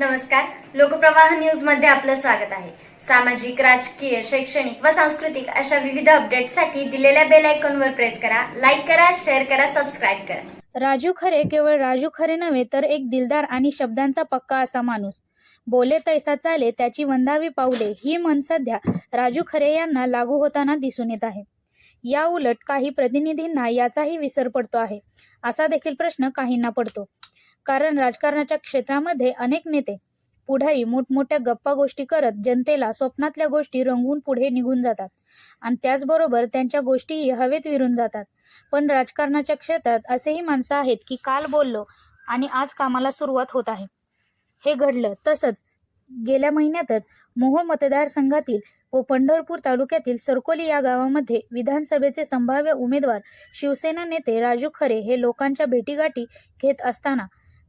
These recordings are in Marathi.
नमस्कार. लोकप्रवाह न्यूजमध्ये आपलं स्वागत आहे. सामाजिक राजकीय शैक्षणिक व सांस्कृतिक अशा विविध अपडेटसाठी दिलेल्या बेल आयकॉनवर प्रेस करा लाईक करा शेअर करा सबस्क्राईब करा. राजू खरे केवळ राजू खरे नव्हे तर एक दिलदार आणि शब्दांचा पक्का असा माणूस. बोले तैसा चाले त्याची वंदावी पावले ही म्हण सध्या राजू खरे यांना लागू होताना दिसून येत आहे. या उलट काही प्रतिनिधींना याचाही विसर पडतो आहे. असा देखील प्रश्न काहींना पडतो. कारण राजकारणाच्या क्षेत्रामध्ये अनेक नेते पुढारी मोठमोठ्या गप्पा गोष्टी करत जनतेला स्वप्नातल्या गोष्टी रंगवून पुढे निघून जातात. आणि त्याचबरोबर त्यांच्या गोष्टीही हवेत विरून जातात. पण राजकारणाच्या क्षेत्रात असेही माणसं आहेत की काल बोललो आणि आज कामाला सुरुवात होत आहे. हे घडलं तसंच गेल्या महिन्यातच मोहोळ मतदारसंघातील व पंढरपूर तालुक्यातील सरकोली या गावामध्ये विधानसभेचे संभाव्य उमेदवार शिवसेना नेते राजू खरे हे लोकांच्या भेटीगाठी घेत असताना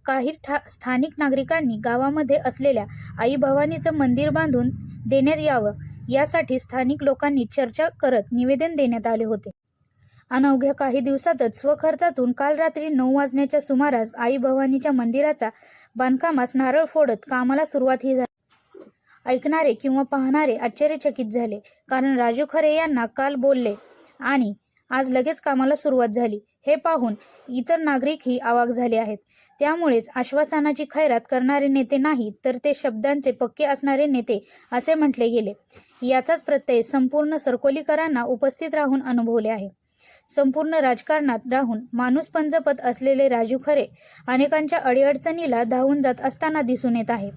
काही ठा स्थानिक नागरिकांनी गावामध्ये असलेल्या आई भवानीचं मंदिर बांधून देण्यात यावं यासाठी स्थानिक लोकांनी चर्चा करत निवेदन देण्यात आले होते. अनवघ्या काही दिवसातच स्वखर्चातून काल रात्री नऊ वाजण्याच्या सुमारास आई भवानीच्या मंदिराचा बांधकामास नारळ फोडत कामाला सुरुवात ही झाली. ऐकणारे किंवा पाहणारे आश्चर्यचकित झाले कारण राजू खरे यांना काल बोलले आणि आज लगेच कामाला सुरुवात झाली. हे पाहून इतर नागरिकही आवाक झाले आहेत. त्यामुळेच आश्वासनाची खैरात करणारे नेते नाही तर ते शब्दांचे पक्के असणारे नेते असे म्हटले गेले. याचाच प्रत्यय संपूर्ण सरकोलीकरांना उपस्थित राहून अनुभवले आहे. संपूर्ण राजकारणात राहून माणूस पंजपत असलेले राजू खरे अनेकांच्या अडीअडचणीला धावून जात असताना दिसून येत आहे.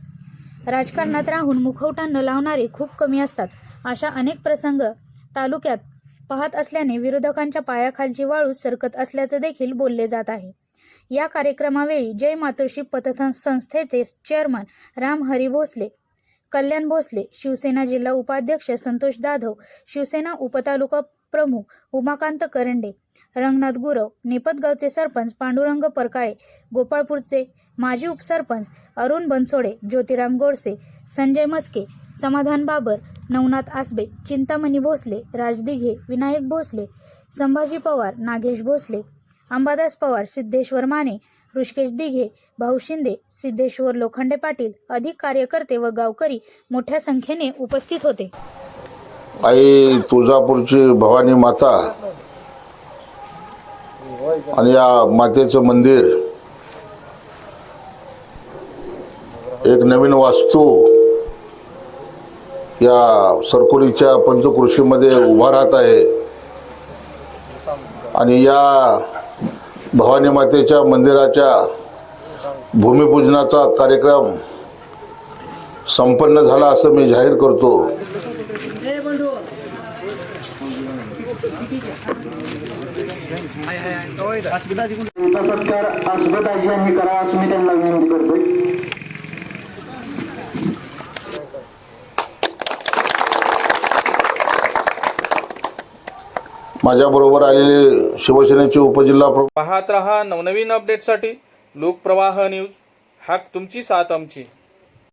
राजकारणात राहून मुखवटा न लावणारे खूप कमी असतात. अशा अनेक प्रसंग तालुक्यात पाहत असल्याने विरोधकांच्या पायाखालची वाळू सरकत असल्याचं देखील बोलले जात आहे. या कार्यक्रमावेळी जय मातोश्री पथथन संस्थेचे चेअरमन राम हरी भोसले कल्याण भोसले शिवसेना जिल्हा उपाध्यक्ष संतोष जाधव शिवसेना उपतालुका प्रमुख उमाकांत करंडे रंगनाथ गुरव निपतगावचे सरपंच पांडुरंग परकाळे गोपाळपूरचे माजी उपसरपंच अरुण बनसोडे ज्योतिराम गोडसे संजय मस्के समाधान बाबर नवनाथ आसबे चिंतामणी भोसले राज दिघे विनायक भोसले संभाजी पवार नागेश भोसले अंबादास पवार सिद्धेश्वर माने ऋषिकेश दिघे भाऊ शिंदे सिद्धेश्वर लोखंडे पाटील अधिक कार्यकर्ते व गावकरी मोठ्या संख्येने उपस्थित होते. आई तुळजापूरची भवानी माता आणि या मातेचं मंदिर एक नवीन वास्तू या सरकोलीच्या पंचकृषीमध्ये उभा राहत आहे. आणि या भवानी मातेच्या मंदिराच्या भूमिपूजनाचा कार्यक्रम संपन्न झाला असं मी जाहीर करतो. सत्कार अस्मिताजी यांनी करा असं मी त्यांना विनंती करतोय. माझ्याबरोबर आलेले शिवसेनेचे उपजिल्हा पाहत रहा नवनवीन अपडेटसाठी लोकप्रवाह न्यूज. हाक तुमची साथ आमची.